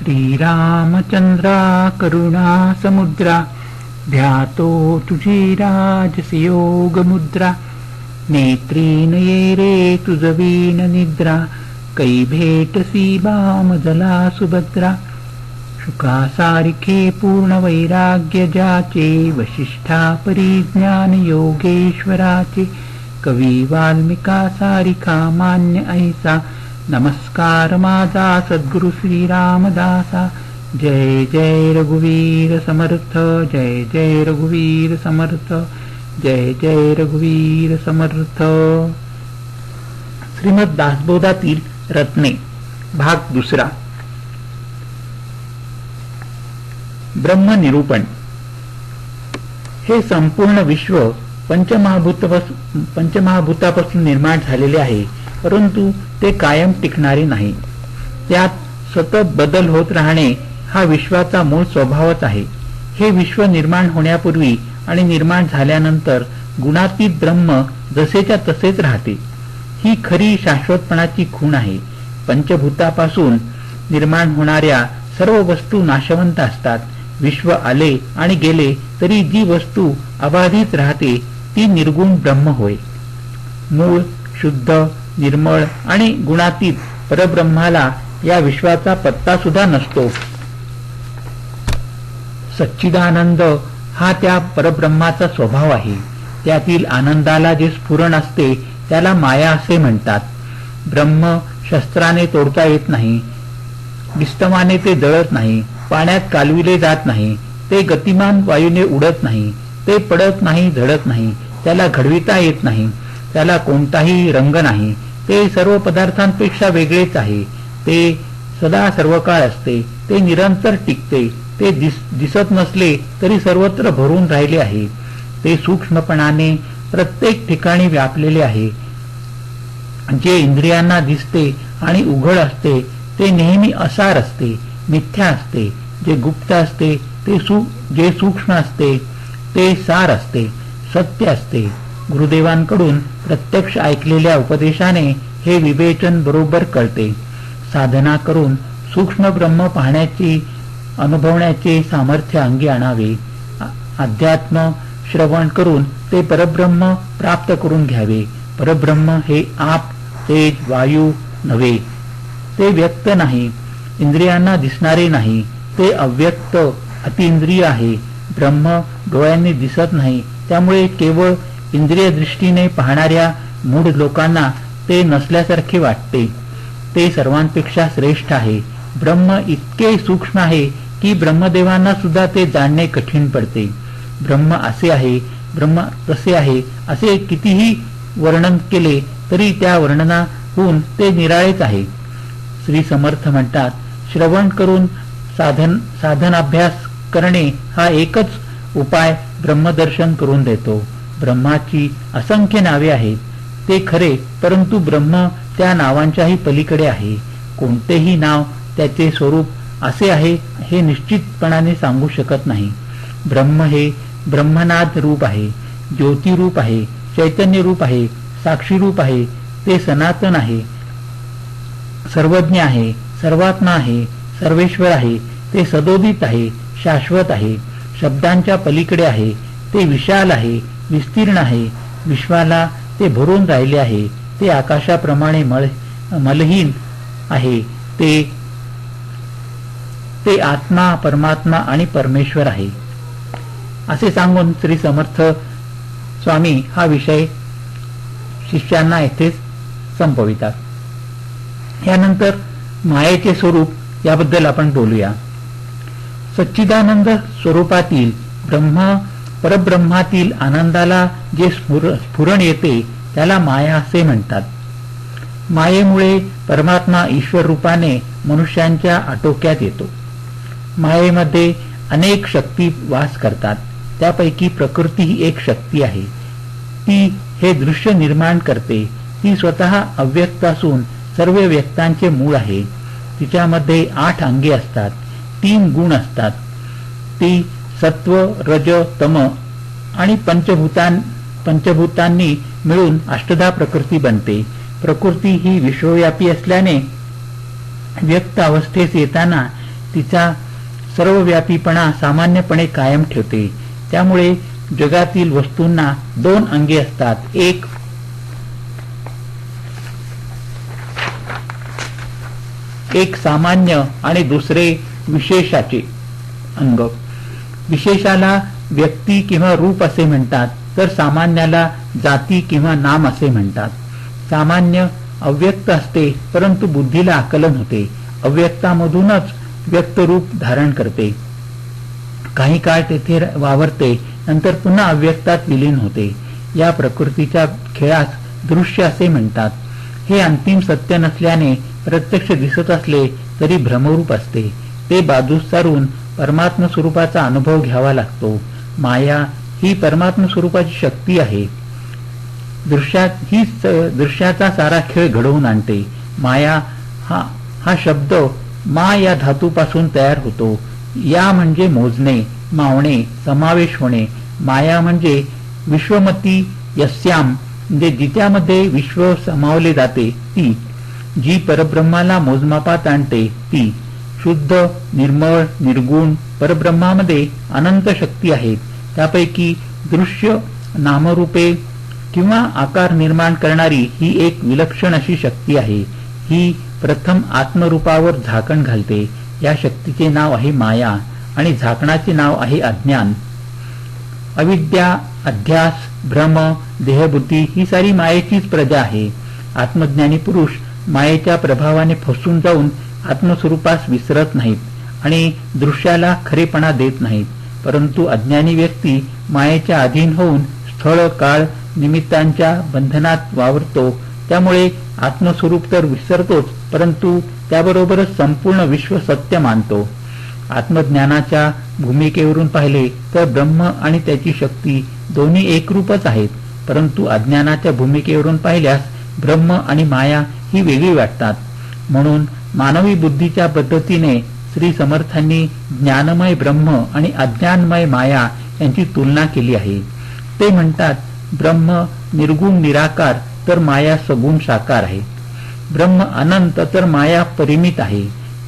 श्रीरामचंद्रा करुणा समुद्रा ध्यातो तुझी राजसी मुद्रा नेत्री नये रे निद्रा कै भेटसी बाम जला सुभद्रा शुका पूर्णवैराग्यजाचे पूर्ण वैराग्य जाचे वशिष्ठा परिज्ञान योगेश्वराचे कवी वाल्मिका सारिका मान्य ऐसा नमस्कार माझा सद्गुरु श्रीरामदासा. जय जय रघुवीर समर्थ जय जय रघुवीर समर्थ जय जय रघुवीर समर्थ. श्रीमद दासबोधातील रत्ने भाग दुसरा. ब्रह्मनिरूपण. हे संपूर्ण विश्व पंचमहाभूत पंचमहाभूतापासून निर्माण झालेले आहे. परंतु ते कायम टिकणारे नाही. त्यात सतत बदल होत राहणे हा विश्वाचा मूळ स्वभावच आहे. हे विश्व निर्माण होण्यापूर्वी आणि निर्माण झाल्यानंतर गुणातीत ब्रह्म जसेच्या तसेच राहते. ही खरी शाश्वतपणाची खूण आहे. पंचभूतापासून निर्माण होणाऱ्या सर्व वस्तू नाशवंत असतात. विश्व आले आणि गेले तरी जी वस्तू अबाधित राहते ती निर्गुण ब्रह्म होय. मूळ शुद्ध निर्मळ आणि गुणातीत परब्रह्माला या विश्वाचा पत्ता सुद्धा नसतो. सच्चिदानंद हा त्या परब्रह्माचा स्वभाव आहे. त्यातील आनंदाला जे स्फुरण असते त्याला माया असे म्हणतात. ब्रह्म शस्त्राने तोडता येत नाही विस्तमाने ते जळत नाही पाण्यात कालविले जात नाही ते गतिमान वायूने उडत नाही ते पडत नाही झडत नाही त्याला घडविता येत नाही. त्याला कोणताही रंग नाही. ते सर्व पदार्थांपेक्षा वेगळेच आहे. ते सदा सर्व असते. ते निरंतर टिकते. ते दिस, दिसत नसले तरी सर्वत्र भरून राहिले आहे. ते सूक्ष्मपणाने प्रत्येक ठिकाणी व्यापलेले आहे. जे इंद्रियांना दिसते आणि उघड असते ते नेहमी असार असते मिथ्या असते. जे गुप्त असते ते सु जे सूक्ष्म असते ते सार असते सत्य असते. गुरुदेवांकडून प्रत्यक्ष ऐकलेल्या उपदेशाने हे विवेचन बरोबर कळते. साधना करून सूक्ष्म ब्रह्म पाहण्याची अनुभवण्याचे सामर्थ्य अंगी आणावे. अध्यात्म श्रवण करून ते परब्रह्म प्राप्त करून घ्यावे. परब्रह्म हे आप तेज वायू नव्हे. ते व्यक्त नाही. इंद्रियांना दिसणारे नाही. ते अव्यक्त अतिंद्रिय आहे. ब्रह्म डोळ्यांनी दिसत नाही. त्यामुळे केवळ इंद्रिय दृष्टीने पाहणाऱ्या मूढ लोकांना ते नसल्यासारखे वाटते. ते सर्वांपेक्षा श्रेष्ठ आहे. ब्रह्म इतके सूक्ष्म आहे की ब्रह्मदेवांना सुद्धा ते जाणणे कठीण पडते. ब्रह्म असे आहे ब्रह्म तसे आहे असे कितीही वर्णन केले तरी त्या वर्णनाहून ते निराळेच आहे. श्री समर्थ म्हणतात श्रवण करून साधन साधन अभ्यास करणे हा एकच उपाय ब्रह्मदर्शन करून देतो. ब्रह्माची असंख्य नावे आहेत. ते खरे परंतु ब्रह्म त्या नावांच्याही पलीकडे आहे. कोणतेही नाव त्याचे स्वरूप असे आहे हे निश्चितपणाने सांगू शकत नाही. ब्रह्म हे ब्रह्मनाद रूप आहे ज्योतिरूप आहे चैतन्य रूप आहे साक्षी रूप आहे ते सनातन आहे. सर्वज्ञ आहे सर्वात्मा आहे सर्वेश्वर आहे ते सदोदित आहे शाश्वत आहे. शब्दांच्या पलीकडे आहे ते विशाल आहे विस्तीर्ण आहे. विश्वाला ते भरून राहिले आहे. ते आकाशाप्रमाणे मल मलहीन आहे. ते ते आत्मा परमात्मा आणि परमेश्वर आहे. असे सांगून श्री समर्थ स्वामी हा विषय शिष्यांना येथेच संपवितात. यानंतर मायेचे स्वरूप याबद्दल आपण बोलूया. सच्चिदानंद स्वरूपातील ब्रह्म परब्रह्मातील आनंदाला जे स्फुरण येते त्याला माया असे म्हणतात. मायेमुळे परमात्मा ईश्वर रूपाने मनुष्यांच्या आटोक्यात येतो. मायेमध्ये अनेक शक्ती वास करतात. त्यापैकी प्रकृती ही एक शक्ती आहे. ती हे दृश्य निर्माण करते. ती स्वतः अव्यक्त असून सर्व व्यक्तांचे मूळ आहे. तिच्यामध्ये आठ अंगे असतात. तीन गुण असतात. ती सत्व रज तम आणि पंचभूतां पंचभूतांनी मिळून अष्टधा प्रकृती बनते. प्रकृती ही विश्वव्यापी असल्याने व्यक्त अवस्थेस येताना तिचा सर्वव्यापीपणा सामान्यपणे कायम ठेवते. त्यामुळे जगातील वस्तूंना दोन अंगे असतात. एक एक सामान्य आणि दुसरे विशेषाचे अंग. विशेषाला व्यक्ती किंवा रूप असे म्हणतात तर सामान्याला जाती किंवा नाम असे म्हणतात. सामान्य अव्यक्त असते परंतु बुद्धीला आकलन होते. अव्यक्तामधूनच व्यक्त रूप धारण करते. काही काळ तेथे वावरते नंतर पुन्हा अव्यक्तात विलीन होते. या प्रकृतीच्या खेळास दृश्य असे म्हणतात. हे अंतिम सत्य नसल्याने प्रत्यक्ष दिसत असले तरी भ्रमरूप असते. ते बाजूस सारून परमात्म स्वरूपाचा अनुभव घ्यावा लागतो. माया ही परमात्म स्वरूपाची शक्ती आहे. दृश्यात ही दृश्याचा सारा खेळ घडवून आणते. माया हा हा शब्द मा या धातूपासून तयार होतो. या म्हणजे मोजणे मावणे समावेश होणे. माया म्हणजे विश्वमती यस्याम म्हणजे जित्यामध्ये विश्व समावले जाते ती. जी परब्रह्माला मोजमापात आणते ती. शुद्ध निर्मळ निर्गुण परब्रह्मामध्ये अनंत शक्ती आहेत त्यापैकी दृश्य नामरूपे किंवा आकार निर्माण करणारी ही एक विलक्षण अशी शक्ती आहे. ही प्रथम आत्मरूपावर झाकण घालते. या शक्तीचे नाव आहे माया आणि झाकणाचे नाव आहे अज्ञान. अविद्या अध्यास भ्रम देहबुद्धी ही सारी मायेचीच प्रजा आहे. आत्मज्ञानी पुरुष मायेच्या प्रभावाने फसून जाऊन आत्मस्वरूपास विसरत नाहीत आणि दृश्याला खरेपणा देत नाहीत. परंतु अज्ञानी व्यक्ती मायेच्या अधीन होऊन स्थळ काळ निमित्तांच्या बंधनात वावरतो. त्यामुळे आत्मस्वरूप तर विसरतोच परंतु त्याबरोबरच संपूर्ण विश्व सत्य मानतो. आत्मज्ञानाच्या भूमिकेवरून पाहिले तर ब्रह्म आणि त्याची शक्ती दोन्ही एकरूपच आहेत. परंतु अज्ञानाच्या भूमिकेवरून पाहिल्यास ब्रह्म आणि माया ही वेगळी वाटतात. म्हणून मानवी बुद्धीच्या पद्धतीने श्री समर्थांनी ज्ञानमय ब्रह्म आणि अज्ञानमय माया यांची तुलना केली आहे. ते म्हणतात ब्रह्म निर्गुण निराकार तर माया सगुण साकार आहे. ब्रह्म अनंत तर माया परिमित आहे.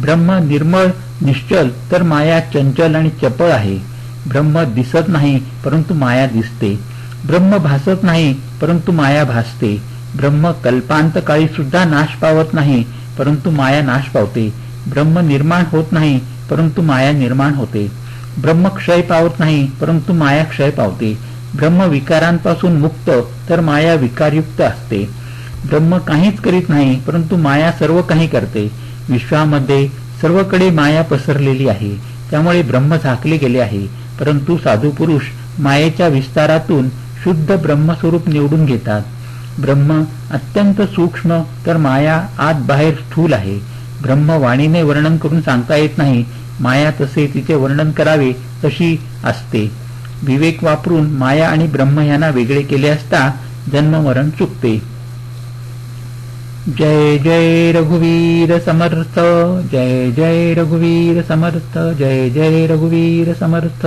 ब्रह्म निर्मळ निश्चल तर माया चंचल आणि चपळ आहे. ब्रह्म दिसत नाही परंतु माया दिसते. ब्रह्म भासत नाही परंतु माया भासते. ब्रह्म कल्पांत काळी सुद्धा नाश पावत नाही परंतु माया नाश पावते. ब्रह्म निर्माण होत नाही परंतु माया निर्माण होते. ब्रह्म क्षय पावत नाही परंतु माया क्षय पावते. ब्रह्म विकारांपासून मुक्त तर माया विकारयुक्त असते. ब्रह्म काहीच करीत नाही परंतु माया सर्व काही करते. विश्वामध्ये सर्वकडे माया पसरलेली आहे. त्यामुळे ब्रह्म झाकले गेले आहे. परंतु साधू पुरुष मायेच्या विस्तारातून शुद्ध ब्रह्मस्वरूप निवडून घेतात. ब्रह्म अत्यंत सूक्ष्म तर माया आत बाहेर स्थूल आहे. ब्रह्म वाणीने वर्णन करून सांगता येत नाही. माया तसे तिचे वर्णन करावे तशी असते. विवेक वापरून माया आणि ब्रह्म यांना वेगळे केले असता जन्ममरण चुकते. जय जय रघुवीर समर्थ जय जय रघुवीर समर्थ जय जय रघुवीर समर्थ.